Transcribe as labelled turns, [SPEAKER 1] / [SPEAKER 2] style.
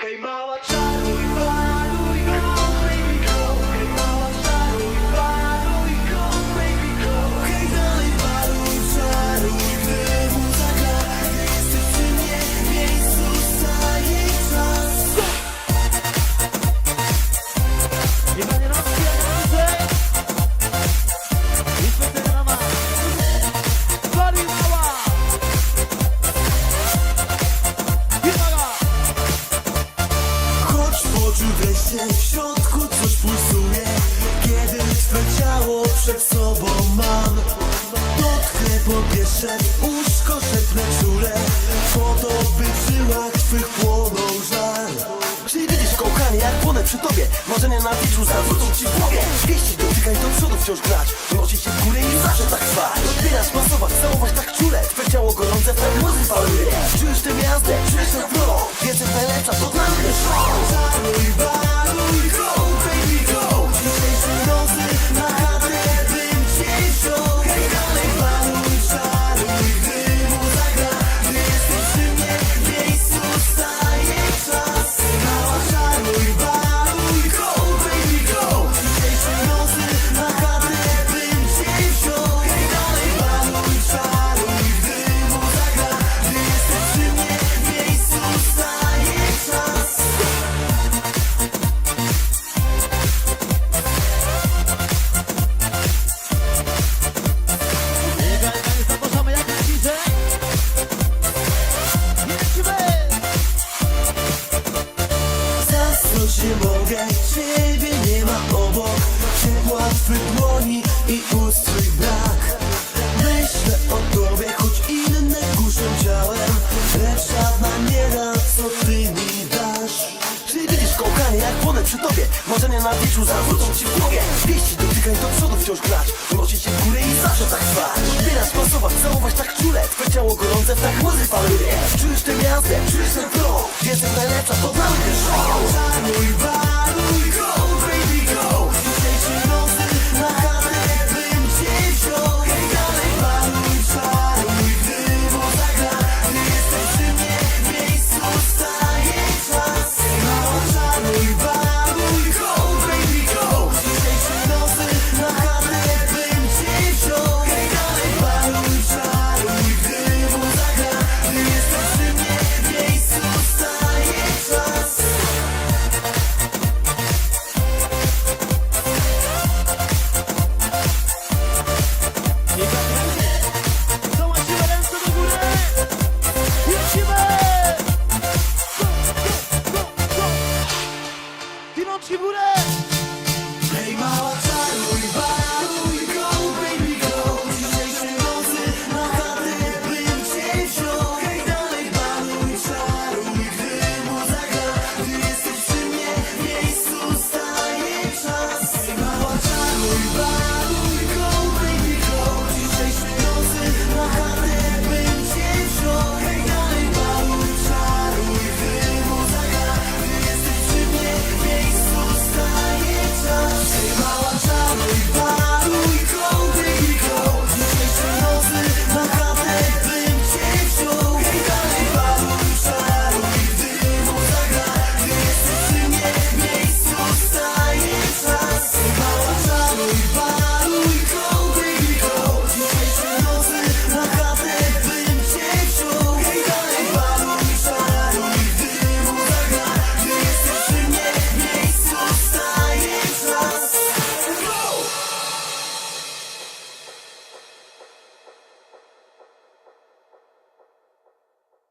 [SPEAKER 1] Hej mała czaruj, Się w środku coś pulsuje. Kiedy twe ciało przed sobą mam. Dotknę powierzchnię, łóżko szepnę czule. Po to by w żyłach twych płonął żar Czyli widzisz kołkanie jak płonę przy tobie. Marzenia na wieczu zawrócą ci w głowie. Wieści dotykaj do przodu wciąż grać. Unosić się w górę i zawsze tak trwać. Odbierasz, masować, całować tak czule. Twe ciało gorące, twoje muzy faluje Czujesz tę miastę, czujesz ten flow Jesteś najlepsza, to dłoni i ust brak. Myślę o tobie, choć inne kuszą ciałem Lecz żadna nie da, co ty mi dasz. Czyli widzisz kołkanie, jak płonę przy tobie? Marzenia na wieczu zawrócą ci w głowie. Wieści dotykaj do przodu wciąż grać. Unosić się w górę i zawsze tak trwać. Odbierać, masować, całować tak czule. Twe ciało gorące, tak muzy faluje Czujesz tę miastę, czujesz ten flow
[SPEAKER 2] چی بوده؟